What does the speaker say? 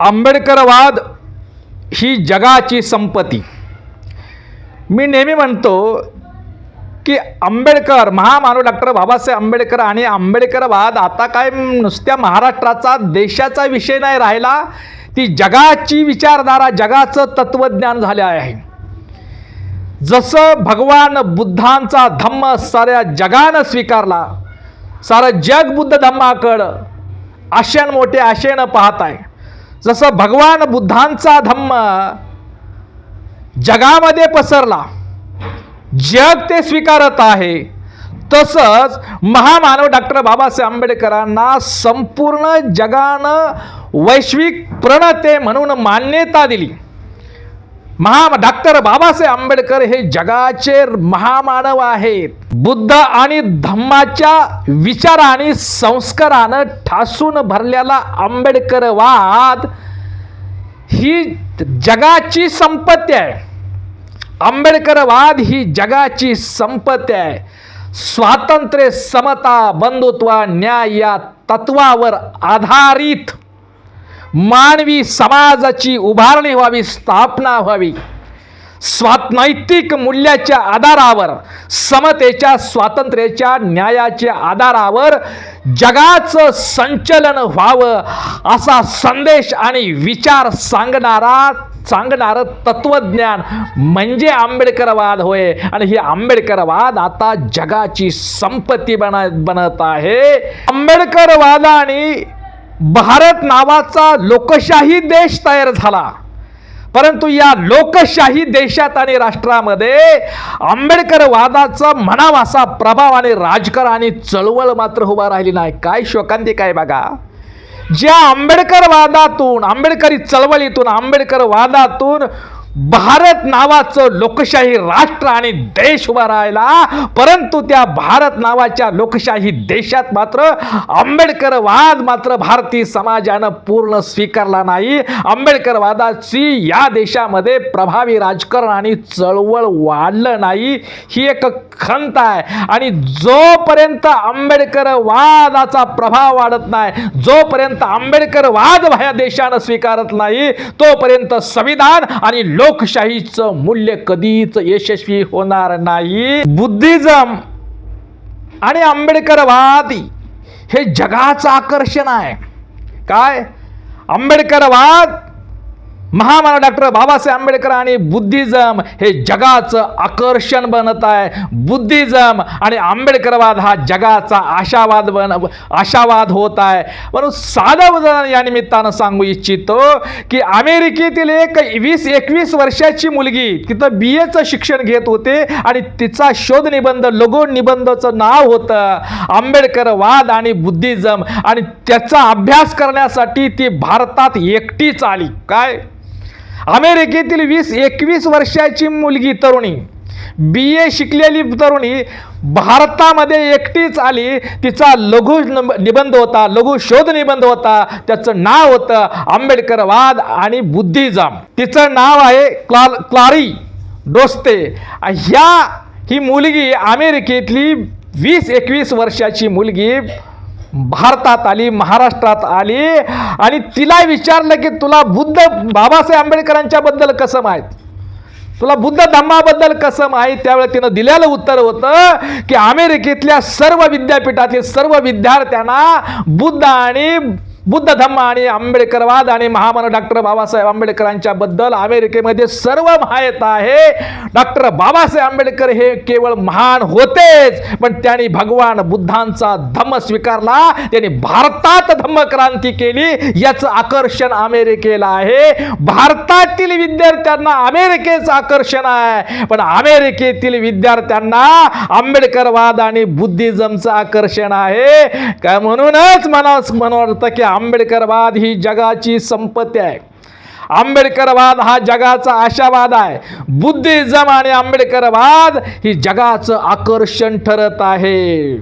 आंबेडकरवाद ही जगाची संपत्ती. मी नेहमी म्हणतो की आंबेडकर महामानव डॉक्टर बाबासाहेब आंबेडकर आणि आंबेडकरवाद आता काय नुसत्या महाराष्ट्राचा देशाचा विषय नाही राहिला ती जगाची विचारधारा जगाचं तत्त्वज्ञान झाले आहे. जसं भगवान बुद्धांचा धम्म साऱ्या जगानं स्वीकारला सारं जग बुद्ध धम्माकडं आशेन मोठे आशेनं पाहत आहे जसं भगवान बुद्धांचा धम्म जगामध्ये पसरला जग ते स्वीकारत आहे तसंच महामानव डॉक्टर बाबासाहेब आंबेडकरांना संपूर्ण जगानं वैश्विक प्रणते म्हणून मान्यता दिली. महा डॉक्टर बाबासाहेब आंबेडकर हे जगाचे महामानव आहेत. बुद्ध आणि धम्माच्या विचार आणि संस्कारानं ठासून भरलेला आंबेडकरवाद ही जगाची संपत्ती आहे. आंबेडकरवाद ही जगाची संपत्ती आहे. स्वातंत्र्य समता बंधुत्व न्याय या तत्वावर आधारित मानवी समाजाची उभारणी व्हावी स्थापना व्हावी. स्वात नैतिक मूल्याच्या आधारावर समतेच्या स्वातंत्र्याच्या न्यायाच्या आधारावर जगाचं संचलन व्हावं असा संदेश आणि विचार सांगणारा सांगणारं तत्वज्ञान म्हणजे आंबेडकरवाद होय. आणि ही आंबेडकरवाद आता जगाची संपत्ती बन बनत आहे. आंबेडकरवादाने भारत नावाचा लोकशाही देश तयार झाला. परंतु या लोकशाही देशात आणि राष्ट्रामध्ये आंबेडकरवादाचा म्हणावा असा प्रभाव आणि राजकारण आणि चळवळ मात्र उभा राहिली नाही. काय शोकांती काय बघा. ज्या आंबेडकरवादातून आंबेडकरी चळवळीतून आंबेडकरवादातून भारत नावाचं लोकशाही राष्ट्र आणि देश उभा राहिला. परंतु त्या भारत नावाच्या लोकशाही देशात मात्र आंबेडकरवाद मात्र भारतीय समाजानं पूर्ण स्वीकारला नाही. आंबेडकरवादाची या देशामध्ये प्रभावी राजकारण आणि चळवळ वाढलं नाही ही एक खंत आहे. आणि जोपर्यंत आंबेडकरवादाचा प्रभाव वाढत नाही जोपर्यंत आंबेडकरवाद ह्या देशानं स्वीकारत नाही तोपर्यंत संविधान आणि लोकशाहीचं मूल्य कधीच यशस्वी होणार नाही. बुद्धिझम आणि आंबेडकरवाद हे जगाचं आकर्षण आहे. काय? आंबेडकरवाद महामानव डॉक्टर बाबासाहेब आंबेडकर आणि बुद्धिझम हे जगाचं आकर्षण बनत आहे. बुद्धिझम आणि आंबेडकरवाद हा जगाचा आशावाद बन आशावाद होत आहे. म्हणून साधं उदाहरण या निमित्तानं सांगू इच्छितो की अमेरिकेतील एक वीस एकवीस वर्षाची मुलगी तिथं बी एचं शिक्षण घेत होते आणि तिचा शोध निबंध लघु निबंधचं नाव होतं आंबेडकरवाद आणि बुद्धिझम. आणि त्याचा अभ्यास करण्यासाठी ती भारतात एकटीच आली. काय? अमेरिकेतील वीस एकवीस वर्षाची मुलगी तरुणी. बी ए शिकलेली तरुणी भारतामध्ये एकटीच आली. तिचा लघु निबंध होता लघु शोध निबंध होता. त्याचं नाव होतं आंबेडकरवाद आणि बुद्धिझम. तिचं नाव आहे क्ला क्लारी डोस्ते. ह्या ही मुलगी अमेरिकेतली वीस एकवीस वर्षाची मुलगी भारतात आली महाराष्ट्रात आली. आणि तिला विचारलं की तुला बुद्ध बाबासाहेब आंबेडकरांच्या बद्दल कसं माहीत? तुला बुद्ध धम्माबद्दल कसं माहीत? त्यावेळेला तिनं दिलेलं उत्तर होतं की अमेरिकेतल्या सर्व विद्यापीठातील सर्व विद्यार्थ्यांना बुद्ध आणि बुद्ध धम्म आणि आंबेडकरवाद आणि महामानव डॉक्टर बाबासाहेब आंबेडकरांच्या बद्दल अमेरिकेमध्ये सर्व माहीत आहे. डॉक्टर बाबासाहेब आंबेडकर हे केवळ महान होतेच पण त्यांनी भगवान बुद्धांचा धम्म स्वीकारला त्यांनी भारतात धम्म क्रांती केली याचं आकर्षण अमेरिकेला आहे. भारतातील विद्यार्थ्यांना अमेरिकेचं आकर्षण आहे पण अमेरिकेतील विद्यार्थ्यांना आंबेडकरवाद आणि बुद्धिझमचं आकर्षण आहे. का म्हणूनच मला म्हणून की आंबेडकरवाद ही जगाची संपत्ती आहे. आंबेडकरवाद हा जगाचा आशावाद आहे. बुद्धिझम आणि आंबेडकरवाद ही जगाचं आकर्षण ठरत आहे.